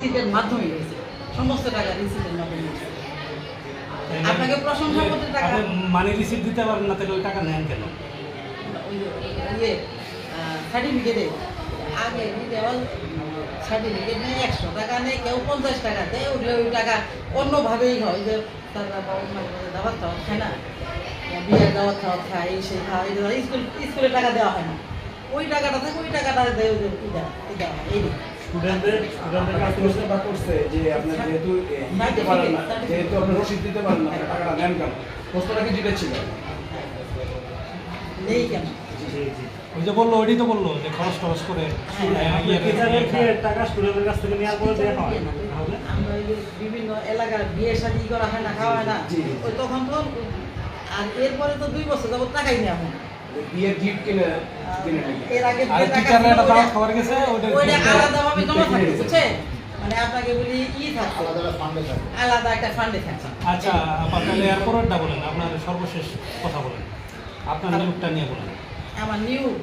রিসিটের মাধ্যমে হয়েছে। সমস্ত টাকা রিসিটের মাধ্যমে হয়েছে। আপনাকে টাকা মানি রিসিপ্ট দিতে পারেন না তাহলে ওই টাকা নেন কেন? ইয়ে সার্টিফিকেটে আগে দেওয়াল সার্টিফিকেট নেই একশো টাকা নেই কেউ পঞ্চাশ টাকা দেয় উঠলে ওই টাকা অন্যভাবেই হয়। যে তারা বা অন্য মাঝে দাওয়াত টাওয়াত খায় না। বিয়ের দাওয়াত টাওয়াত খায় এই সেই দেওয়া, স্কুল স্কুলে টাকা দেওয়া হয় না। ওই টাকাটা থেকে ওই টাকাটা দেয় দেওয়া এই দেওয়া এই দিকে। স্টুডেন্টদের স্টুডেন্টদের কাছে প্রশ্নটা করছে যে আপনার যেহেতু দিতে পারেন না যেহেতু আপনি রসিদ দিতে পারেন না টাকাটা নেন কেন? প্রশ্নটা কি যেটা নেই কেন? ওই যে বলল ওইটাই তো বলল যে খরচ টরচ করে হ্যাঁ, টাকা স্টুডেন্টের কাছ থেকে নেওয়ার পরে দেওয়া হয় বিভিন্ন এলাকার বিয়ে শাদী করা হয় না খাওয়া হয় না তখন তো আর এরপরে তো দুই বছর যাবত টাকাই নেওয়া হয় বিয়ের গিফট কিনে কিনে নিলেন। এর আগে আর টিচাররা খাবার গেছে আলাদাভাবে জমা থাকে বুঝছেন মানে আপনাকে বলি ই থাকতো আলাদা একটা ফান্ডে থাকছে। আচ্ছা আপা তাহলে এরপরেরটা বলেন আপনার সর্বশেষ কথা বলেন। আপনার নিয়োগটা নিয়ে বলেন। আমার নিয়োগ।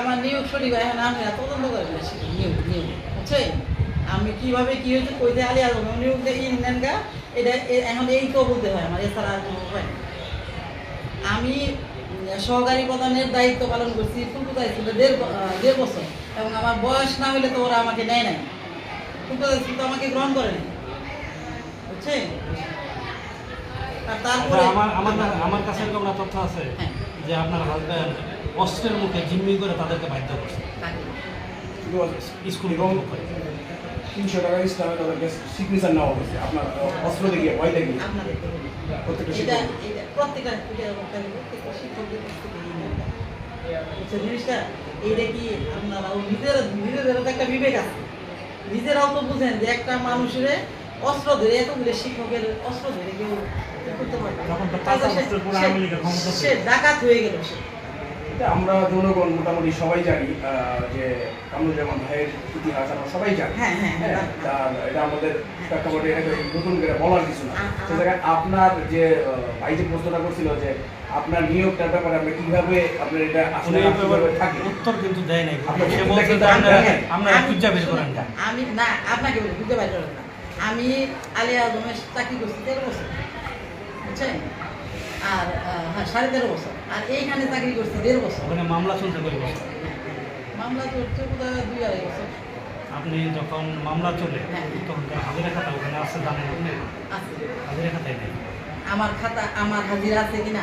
আমার নিয়োগ সঠিক এখন আমি না তদন্ত করে ফেলেছি। নিয়োগ নিয়োগ বুঝছেন আমি কীভাবে কি হয়েছে কইতে আলি আর নিয়োগ দিয়ে ইন নেন গা এটা এখন এই তো বলতে হয় আমার এছাড়া আর কোনো উপায় আমি সহকারী প্রধানের দায়িত্ব পালন করছি ফুলকুতা স্কুলে দেড় দেড় বছর। এবং আমার বয়স না হলে তো ওরা আমাকে নেয় নাই। ফুলকুতা স্কুল তো আমাকে গ্রহণ করে নাই। বুঝছেন আর তারপরে আচ্ছা, আমার আমার না- আমার কাছে এরকম একটা তথ্য আছে হ্যাঁ। যে আপনার হাজব্যান্ড অস্ত্রের মুখে জিম্মি করে তাদেরকে বাধ্য করছে। স্কুল কর্তৃপক্ষ। তিনশো টাকা ইসলামে তাদেরকে সিগনেচার নেওয়া হয়েছে। আপনার অস্ত্র দেখিয়ে ভয় দেখিয়ে প্রত্যেকটা শিক্ষক। নিয়মটা। জিনিসটা এইটা কি আপনারা নিজের নিজেদেরও তো একটা বিবেক আছে। নিজেরাও তো বুঝেন যে একটা মানুষের অস্ত্র ধরে এতগুলো শিক্ষকের অস্ত্র ধরে কেউ করতে পরে ছিল। সে ডাকাত হয়ে গেল সে। এটা আমরা জনগণ মোটামুটি সবাই জানি আহ, যে কামরুজ্জামান ভাইয়ের ইতিহাস আমরা সবাই জানি। হ্যাঁ, হ্যাঁ, হ্যাঁ। এটা আমাদের প্রেক্ষাপটে এটাকে নতুন করে বলার কিছু না। সে জায়গায় আপনার যে ভাই যে প্রশ্নটা করছিল যে আপনার নিয়োগটার ব্যাপারে আপনি কীভাবে আপনার এটা আসলে থাকে? উত্তর কিন্তু দেয় নাই। আপনার সে বলছে কিন্তু যে আপনারা দেখেন, আপনারা আমি- বের করেন না। আমি না আপনাকে বলি বুঝতে পারি না। আমি আলিয়া আজমের চাকরি করছি তেরো বছর বুঝছেন? আর হ্যাঁ সাড়ে তেরো বছর। আর এইখানে চাকরি করছি দেড় বছর। ওখানে মামলা চলছে কয় বছর? মামলা চলছে কোথায় দুই আড়াই বছর। আপনি যখন মামলা চলে হ্যাঁ। তখন হাজিরা খাতা ওখানে আছে জানেন আপনি? হাজিরা খাতায় নেই? আমার খাতা আমার হাজিরা আছে কিনা?